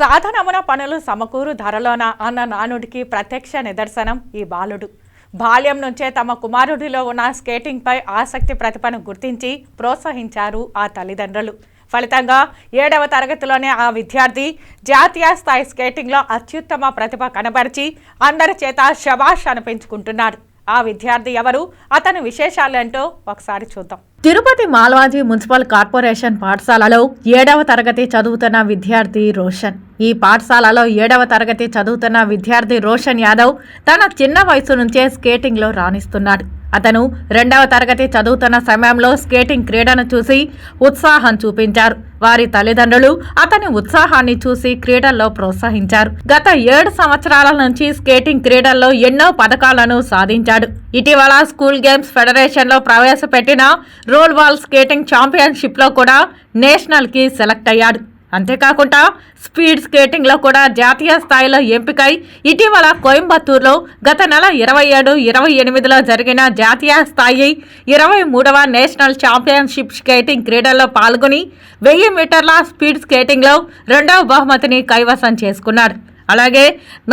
సాధనమున పనులు సమకూరు ధరలోన అన్న నానుడికి ప్రత్యక్ష నిదర్శనం ఈ బాలుడు. బాల్యం నుంచే తమ కుమారుడిలో ఉన్న స్కేటింగ్పై ఆసక్తి ప్రతిభను గుర్తించి ప్రోత్సహించారు ఆ తల్లిదండ్రులు. ఫలితంగా ఏడవ తరగతిలోనే ఆ విద్యార్థి జాతీయ స్థాయి స్కేటింగ్లో అత్యుత్తమ ప్రతిభ కనబరిచి అందరి చేత శబాష్ అనిపించుకుంటున్నారు ఆ విద్యార్థి ఎవరు? అతని విశేషాలేంటో ఒకసారి చూద్దాం. తిరుపతి మాల్వాజీ మున్సిపల్ కార్పొరేషన్ పాఠశాలలో ఏడవ తరగతి చదువుతున్న విద్యార్థి రోషన్. ఈ పాఠశాలలో ఏడవ తరగతి చదువుతున్న విద్యార్థి రోషన్ యాదవ్ తన చిన్న వయసు నుంచే స్కేటింగ్లో రాణిస్తున్నాడు. అతను రెండవ తరగతి చదువుతున్న సమయంలో స్కేటింగ్ క్రీడను చూసి ఉత్సాహం చూపించారు. వారి తల్లిదండ్రులు అతని ఉత్సాహాన్ని చూసి క్రీడల్లో ప్రోత్సహించారు. గత ఏడు సంవత్సరాల నుంచి స్కేటింగ్ క్రీడల్లో ఎన్నో పథకాలను సాధించాడు. ఇటీవల స్కూల్ గేమ్స్ ఫెడరేషన్లో ప్రవేశపెట్టిన రోల్ బాల్ స్కేటింగ్ ఛాంపియన్షిప్లో కూడా నేషనల్కి సెలెక్ట్ అయ్యాడు. అంతేకాకుండా స్పీడ్ స్కేటింగ్లో కూడా జాతీయ స్థాయిలో ఎంపికై ఇటీవల కోయంబత్తూరులో గత నెల ఇరవై ఏడు ఇరవై ఎనిమిదిలో జరిగిన జాతీయ స్థాయి ఇరవై మూడవ నేషనల్ ఛాంపియన్షిప్ స్కేటింగ్ క్రీడల్లో పాల్గొని వెయ్యి మీటర్ల స్పీడ్ స్కేటింగ్లో రెండవ బహుమతిని కైవసం చేసుకున్నారు. అలాగే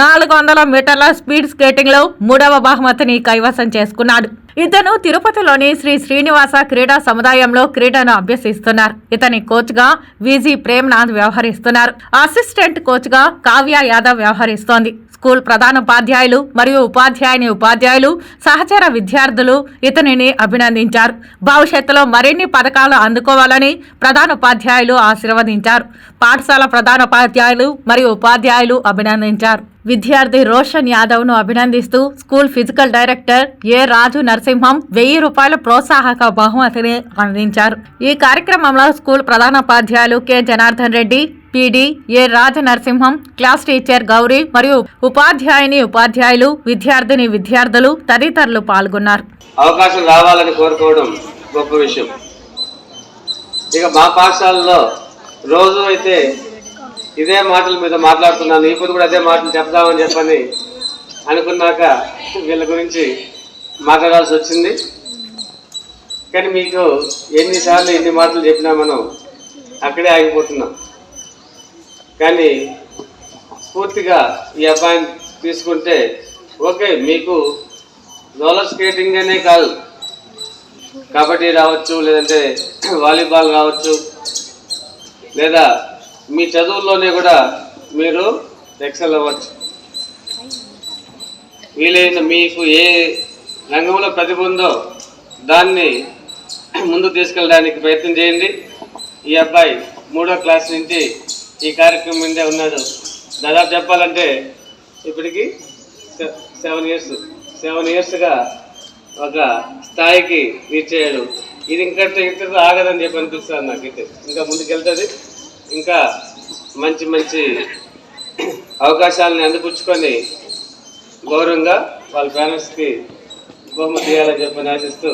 నాలుగు వందల మీటర్ల స్పీడ్ స్కేటింగ్లో మూడవ బహుమతిని కైవసం చేసుకున్నాడు. ఇతను తిరుపతిలోని శ్రీ శ్రీనివాస క్రీడా సముదాయంలో క్రీడను అభ్యసిస్తున్నారు. ఇతని కోచ్గా విజి ప్రేమ్నాథ్ వ్యవహరిస్తున్నారు. అసిస్టెంట్ కోచ్గా కావ్య యాదవ్ వ్యవహరిస్తోంది. స్కూల్ ప్రధానోపాధ్యాయులు మరియు ఉపాధ్యాయుని ఉపాధ్యాయులు సహచర విద్యార్థులు ఇతనిని అభినందించారు. భవిష్యత్తులో మరిన్ని పథకాలు అందుకోవాలని ప్రధానోపాధ్యాయులు ఆశీర్వదించారు. పాఠశాల ప్రధానోపాధ్యాయులు మరియు ఉపాధ్యాయులు అభినందించారు. విద్యార్థి రోషన్ యాదవ్ను అభినందిస్తూ school physical director A Raju Narasimham వెయ్యి రూపాయల ప్రోత్సాహక బహుమతిని అందించారు. ఈ కార్యక్రమంలో స్కూల్ ప్రధానోపాధ్యాయులు K. Janardhan Reddy ED A Raja Narasimham class teacher Gowri మరియు ఉపాధ్యాయుని ఉపాధ్యాయులు విద్యార్థిని విద్యార్థులు తదితరులు పాల్గొన్నారు. అవకాశం రావాలని కోరుకోవడం గొప్ప విషయం. ఇక మా పాఠశాలలో రోజు అయితే ఇదే మాటల మీద మాట్లాడుతున్నాను. ఇప్పుడు కూడా అదే మాటలు చెప్దామని చెప్పని అనుకున్నాక వీళ్ళ గురించి మాట్లాడాల్సి వచ్చింది. కానీ మీకు ఎన్నిసార్లు ఎన్ని మాటలు చెప్పినా మనం అక్కడే ఆగిపోతున్నాం. కానీ పూర్తిగా ఈ అబ్బాయిని తీసుకుంటే ఓకే మీకు రోలర్ స్కేటింగ్ అనే కాదు. కబడ్డీ రావచ్చు లేదంటే వాలీబాల్ రావచ్చు లేదా మీ చదువుల్లోనే కూడా మీరు ఎక్సెల్ అవ్వచ్చు. వీలైన మీకు ఏ రంగంలో ప్రతిభ ఉందో దాన్ని ముందు తీసుకెళ్ళడానికి ప్రయత్నం చేయండి. ఈ అబ్బాయి మూడో క్లాస్ నుంచి ఈ కార్యక్రమం ముందే ఉన్నాడు. దాదాపు చెప్పాలంటే ఇప్పటికి సెవెన్ ఇయర్స్ సెవెన్ ఇయర్స్గా ఒక స్థాయికి రీచ్ అయ్యాడు. ఇది ఇంకా ఇంతతో ఆగదని చెప్పి అనిపిస్తుంది నాకైతే. ఇంకా ముందుకెళ్తుంది. ఇంకా మంచి మంచి అవకాశాలని అందిపుచ్చుకొని గౌరవంగా వాళ్ళ పేరెంట్స్కి బహుమతి ఇవ్వాలని చెప్పని ఆశిస్తూ